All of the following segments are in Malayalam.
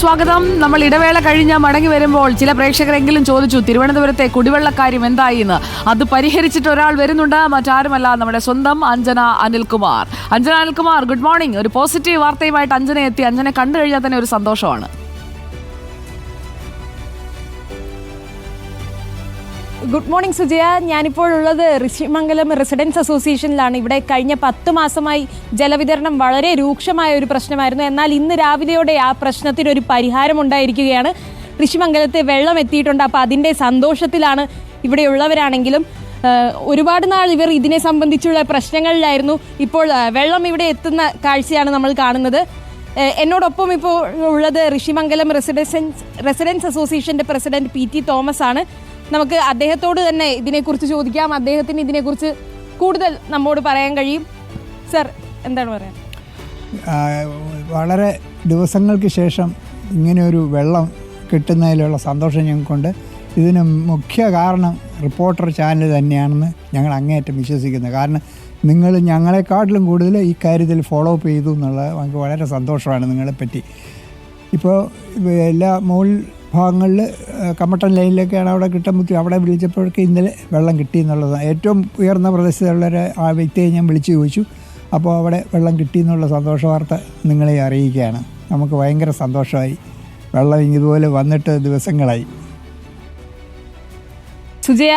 സ്വാഗതം. നമ്മൾ ഇടവേള കഴിഞ്ഞ മടങ്ങി വരുമ്പോൾ ചില പ്രേക്ഷകരെങ്കിലും ചോദിച്ചു തിരുവനന്തപുരത്തെ കുടിവെള്ളക്കാര്യം എന്തായി എന്ന് അത് പരിഹരിച്ചിട്ട് ഒരാൾ വരുന്നുണ്ട്. മറ്റാരുമല്ല നമ്മുടെ സ്വന്തം അഞ്ജന അനിൽകുമാർ. അഞ്ജന അനിൽകുമാർ ഗുഡ് മോർണിംഗ് ഒരു പോസിറ്റീവ് വാർത്തയുമായിട്ട് അഞ്ജന എത്തി അഞ്ജനെ കണ്ടു കഴിഞ്ഞാൽ തന്നെ ഒരു സന്തോഷമാണ്. Good morning Sujaya. ഞാനിപ്പോൾ ഉള്ളത് ഋഷിമംഗലം റെസിഡൻസ് അസോസിയേഷനിലാണ് ഇവിടെ കഴിഞ്ഞ പത്ത് മാസമായി ജലവിതരണം വളരെ രൂക്ഷമായ ഒരു പ്രശ്നമായിരുന്നു. എന്നാൽ ഇന്ന് രാവിലെയോടെ ആ പ്രശ്നത്തിനൊരു പരിഹാരം ഉണ്ടായിരിക്കുകയാണ്. ഋഷിമംഗലത്തെ വെള്ളം എത്തിയിട്ടുണ്ട്. അപ്പോൾ അതിന്റെ സന്തോഷത്തിലാണ് ഇവിടെയുള്ളവരാണെങ്കിലും ഒരുപാട് നാൾ ഇവർ ഇതിനെ സംബന്ധിച്ചുള്ള പ്രശ്നങ്ങളിലായിരുന്നു. ഇപ്പോൾ വെള്ളം ഇവിടെ എത്തുന്ന കാഴ്ചയാണ് നമ്മൾ കാണുന്നത്. എന്നോടൊപ്പം ഇപ്പോൾ ഉള്ളത് ഋഷിമംഗലം റെസിഡൻസ് റെസിഡൻസ് അസോസിയേഷന്റെ പ്രസിഡന്റ് പി ടി തോമസ് ആണ്. നമുക്ക് അദ്ദേഹത്തോട് തന്നെ ഇതിനെക്കുറിച്ച് ചോദിക്കാം. അദ്ദേഹത്തിന് ഇതിനെക്കുറിച്ച് കൂടുതൽ നമ്മോട് പറയാൻ കഴിയും. സർ എന്താണ് പറയാൻ? വളരെ ദിവസങ്ങൾക്ക് ശേഷം ഇങ്ങനെയൊരു വെള്ളം കിട്ടുന്നതിലുള്ള സന്തോഷം ഞങ്ങൾക്കുണ്ട്. ഇതിന് മുഖ്യ കാരണം റിപ്പോർട്ടർ ചാനൽ തന്നെയാണെന്ന് ഞങ്ങൾ അങ്ങേയറ്റം വിശ്വസിക്കുന്നത് കാരണം നിങ്ങൾ ഞങ്ങളെക്കാട്ടിലും കൂടുതൽ ഈ കാര്യത്തിൽ ഫോളോ അപ്പ് ചെയ്തു എന്നുള്ളത് നമുക്ക് വളരെ സന്തോഷമാണ് നിങ്ങളെപ്പറ്റി. ഇപ്പോൾ എല്ലാ മുകൾ ഭാഗങ്ങളിൽ കമ്മട്ടൻ ലൈനിലേക്കാണ് അവിടെ കിട്ടാൻ ബുദ്ധി അവിടെ വിളിച്ചപ്പോഴൊക്കെ ഇന്നലെ വെള്ളം കിട്ടി എന്നുള്ളതാണ്. ഏറ്റവും ഉയർന്ന പ്രദേശത്തുള്ള ഒരു ആ വ്യക്തിയെ ഞാൻ വിളിച്ചു ചോദിച്ചു. അപ്പോൾ അവിടെ വെള്ളം കിട്ടി എന്നുള്ള സന്തോഷ വാർത്ത നിങ്ങളെ അറിയിക്കുകയാണ്. നമുക്ക് ഭയങ്കര സന്തോഷമായി. വെള്ളം ഇതുപോലെ വന്നിട്ട് ദിവസങ്ങളായി. സുജയ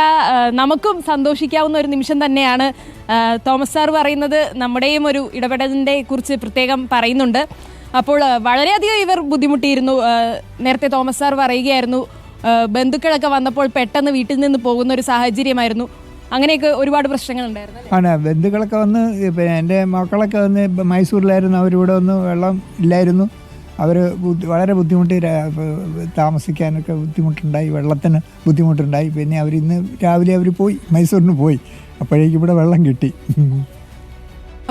നമുക്കും സന്തോഷിക്കാവുന്ന ഒരു നിമിഷം തന്നെയാണ്. തോമസ് സാർ പറയുന്നത് നമ്മുടെയും ഒരു ഇടപെടലിനെ കുറിച്ച് പ്രത്യേകം പറയുന്നുണ്ട്. അപ്പോൾ വളരെയധികം ഇവർ ബുദ്ധിമുട്ടിയിരുന്നു. നേരത്തെ തോമസ് സാർ പറയുകയായിരുന്നു ബന്ധുക്കളൊക്കെ വന്നപ്പോൾ പെട്ടെന്ന് വീട്ടിൽ നിന്ന് പോകുന്ന ഒരു സാഹചര്യമായിരുന്നു. അങ്ങനെയൊക്കെ ഒരുപാട് പ്രശ്നങ്ങൾ ഉണ്ടായിരുന്നു ആണ് ബന്ധുക്കളൊക്കെ വന്ന് എന്റെ മക്കളൊക്കെ വന്ന് മൈസൂരിലായിരുന്നു അവരിവിടെ ഒന്ന് വെള്ളം ഇല്ലായിരുന്നു. അവർ വളരെ ബുദ്ധിമുട്ടി താമസിക്കാനൊക്കെ ബുദ്ധിമുട്ടുണ്ടായി വെള്ളത്തിന് ബുദ്ധിമുട്ടുണ്ടായി. പിന്നെ അവർ ഇന്ന് രാവിലെ അവർ പോയി മൈസൂരിന് പോയി. അപ്പോഴേക്കും ഇവിടെ വെള്ളം കിട്ടി.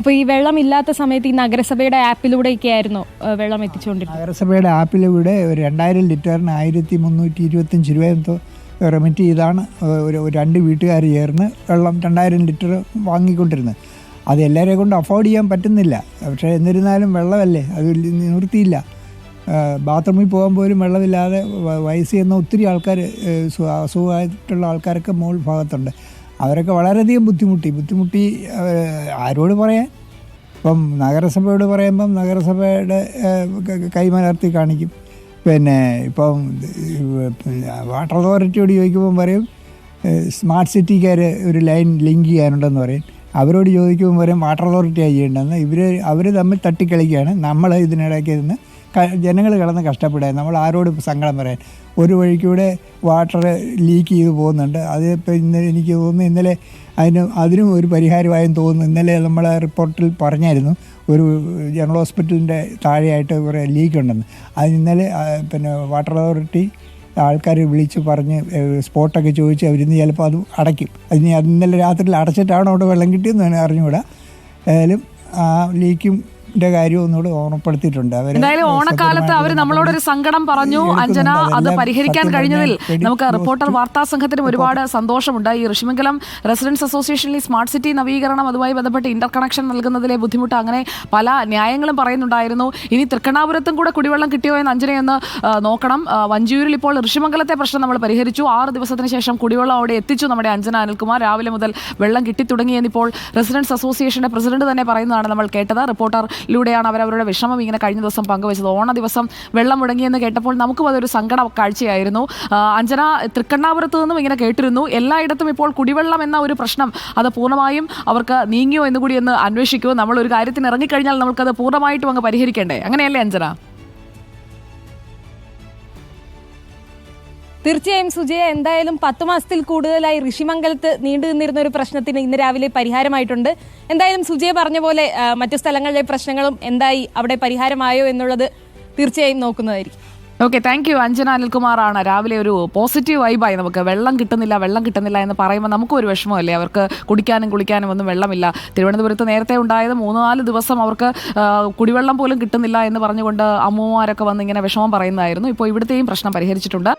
അപ്പോൾ ഈ വെള്ളം ഇല്ലാത്ത സമയത്ത് ഈ നഗരസഭയുടെ ആപ്പിലൂടെയൊക്കെ ആയിരുന്നു ആ, വെള്ളം എത്തിച്ചുകൊണ്ടിരുന്നത്. നഗരസഭയുടെ ആപ്പിലൂടെ ഒരു രണ്ടായിരം ലിറ്ററിന് ആയിരത്തി മുന്നൂറ്റി ഇരുപത്തഞ്ച് രൂപ എന്തോ റെമിറ്റ് ചെയ്താണ് ഒരു രണ്ട് വീട്ടുകാർ ചേർന്ന് വെള്ളം രണ്ടായിരം ലിറ്റർ വാങ്ങിക്കൊണ്ടിരുന്നത്. അത് എല്ലാവരെയും കൊണ്ട് അഫോർഡ് ചെയ്യാൻ പറ്റുന്നില്ല. പക്ഷേ എന്നിരുന്നാലും വെള്ളമല്ലേ അത് നിവൃത്തിയില്ല. ബാത്റൂമിൽ പോകാൻ പോലും വെള്ളമില്ലാതെ വയസ്സ് ചെയ്യുന്ന ഒത്തിരി ആൾക്കാർ അസുഖമായിട്ടുള്ള ആൾക്കാരൊക്കെ മുകൾ ഭാഗത്തുണ്ട്. അവരൊക്കെ വളരെയധികം ബുദ്ധിമുട്ടി. ബുദ്ധിമുട്ടി ആരോട് പറയാൻ? ഇപ്പം നഗരസഭയോട് പറയുമ്പം നഗരസഭയുടെ കൈമലർത്തി കാണിക്കും. പിന്നെ ഇപ്പം വാട്ടർ അതോറിറ്റിയോട് ചോദിക്കുമ്പം പറയും സ്മാർട്ട് സിറ്റിക്കാർ ഒരു ലൈൻ ലിങ്ക് ചെയ്യാനുണ്ടെന്ന് പറയും. അവരോട് ചോദിക്കുമ്പോൾ പറയും വാട്ടർ അതോറിറ്റിയാണ് ചെയ്യേണ്ടതെന്ന്? ഇവർ അവർ തമ്മിൽ തട്ടിക്കളിക്കുകയാണ്. നമ്മൾ ഇതിനിടയ്ക്ക് നിന്ന് ജനങ്ങൾ കിടന്ന് കഷ്ടപ്പെടുക നമ്മൾ ആരോട് സങ്കടം പറയാൻ? ഒരു വഴിക്കൂടെ വാട്ടർ ലീക്ക് ചെയ്ത് പോകുന്നുണ്ട്. അത് ഇപ്പോൾ ഇന്നലെ എനിക്ക് തോന്നുന്നു ഇന്നലെ അതിന് അതിനും ഒരു പരിഹാരമായെന്ന് തോന്നുന്നു. ഇന്നലെ നമ്മൾ റിപ്പോർട്ടിൽ പറഞ്ഞായിരുന്നു. ഒരു ജനറൽ ഹോസ്പിറ്റലിന്റെ താഴെയായിട്ട് കുറേ ലീക്ക് ഉണ്ടെന്ന്. അത് ഇന്നലെ പിന്നെ വാട്ടർ അതോറിറ്റി ആൾക്കാർ വിളിച്ച് പറഞ്ഞ് സ്പോട്ടൊക്കെ ചോദിച്ച് അവരിന്ന് ചിലപ്പോൾ അത് അടയ്ക്കും. അതിന് അത് ഇന്നലെ രാത്രിയിൽ അടച്ചിട്ടാണോ അവിടെ വെള്ളം കിട്ടിയെന്ന് അറിഞ്ഞുകൂടാ. ഏതായാലും ആ ലീക്കിന്റെ കാര്യം ഒന്നുകൂടെ ഓർമ്മപ്പെടുത്തിയിട്ടുണ്ട്. എന്തായാലും ഓണക്കാലത്ത് അവർ നമ്മളോടൊരു സങ്കടം പറഞ്ഞു. അഞ്ജന അത് പരിഹരിക്കാൻ കഴിഞ്ഞതിൽ നമുക്ക് റിപ്പോർട്ടർ വാർത്താ സംഘത്തിനും ഒരുപാട് സന്തോഷമുണ്ട്. ഈ ഋഷിമംഗലം റെസിഡൻസ് അസോസിയേഷനിൽ സ്മാർട്ട് സിറ്റി നവീകരണം അതുമായി ബന്ധപ്പെട്ട് ഇന്റർ കണക്ഷൻ നൽകുന്നതിലെ ബുദ്ധിമുട്ട് അങ്ങനെ പല ന്യായങ്ങളും പറയുന്നുണ്ടായിരുന്നു. ഇനി തൃക്കണ്ണാപുരത്തും കൂടെ കുടിവെള്ളം കിട്ടിയോ എന്ന് അഞ്ജനയൊന്ന് നോക്കണം. വഞ്ചിയൂരിൽ ഇപ്പോൾ ഋഷിമംഗലത്തെ പ്രശ്നം നമ്മൾ പരിഹരിച്ചു. ആറ് ദിവസത്തിന് ശേഷം കുടിവെള്ളം അവിടെ എത്തിച്ചു നമ്മുടെ അഞ്ജന അനിൽകുമാർ. രാവിലെ മുതൽ വെള്ളം കിട്ടി തുടങ്ങിയെന്നിപ്പോൾ റെസിഡൻസ് അസോസിയേഷന്റെ പ്രസിഡന്റ് തന്നെ പറയുന്നതാണ് നമ്മൾ കേട്ടത്. റിപ്പോർട്ടറിലൂടെയാണ് അവർ അവരുടെ വിഷമം ഇങ്ങനെ കഴിഞ്ഞ ദിവസം പങ്കുവച്ചത്. ഓണ ദിവസം വെള്ളം മുടങ്ങിയെന്ന് കേട്ടപ്പോൾ നമുക്കും അതൊരു സങ്കട കാഴ്ചയായിരുന്നു. അഞ്ജന തൃക്കണ്ണാപുരത്ത് നിന്നും ഇങ്ങനെ കേട്ടിരുന്നു. എല്ലായിടത്തും ഇപ്പോൾ കുടിവെള്ളം എന്ന ഒരു പ്രശ്നം അത് പൂർണമായും അവർക്ക് നീങ്ങിയോ എന്ന് കൂടി ഒന്ന് അന്വേഷിക്കുമോ നമ്മൾ ഒരു കാര്യത്തിന് ഇറങ്ങിക്കഴിഞ്ഞാൽ നമുക്കത് പൂർണമായിട്ടും അങ്ങ് പരിഹരിക്കേണ്ടേ? അങ്ങനെയല്ലേ അഞ്ജന? തീർച്ചയായും സുജയ എന്തായാലും പത്ത് മാസത്തിൽ കൂടുതലായി ഋഷിമംഗലത്ത് നീണ്ടു നിന്നിരുന്ന ഒരു പ്രശ്നത്തിന് ഇന്ന് രാവിലെ പരിഹാരമായിട്ടുണ്ട്. എന്തായാലും സുജയ പറഞ്ഞ പോലെ മറ്റു സ്ഥലങ്ങളിലെ പ്രശ്നങ്ങളും എന്തായി അവിടെ പരിഹാരമായോ എന്നുള്ളത് തീർച്ചയായും നോക്കുന്നതായിരിക്കും. ഓക്കെ താങ്ക് യു അഞ്ജന അനിൽകുമാറാണ്. രാവിലെ ഒരു പോസിറ്റീവ് വൈബായി നമുക്ക്. വെള്ളം കിട്ടുന്നില്ല വെള്ളം കിട്ടുന്നില്ല എന്ന് പറയുമ്പോൾ നമുക്കും ഒരു വിഷമമല്ലേ? അവർക്ക് കുടിക്കാനും കുളിക്കാനും ഒന്നും വെള്ളമില്ല. തിരുവനന്തപുരത്ത് നേരത്തെ ഉണ്ടായത് മൂന്ന് നാല് ദിവസം അവർക്ക് കുടിവെള്ളം പോലും കിട്ടുന്നില്ല എന്ന് പറഞ്ഞുകൊണ്ട് അമ്മമാരൊക്കെ വന്ന് ഇങ്ങനെ വിഷമം പറയുന്നതായിരുന്നു. ഇപ്പോൾ ഇവിടുത്തെയും പ്രശ്നം പരിഹരിച്ചിട്ടുണ്ട്.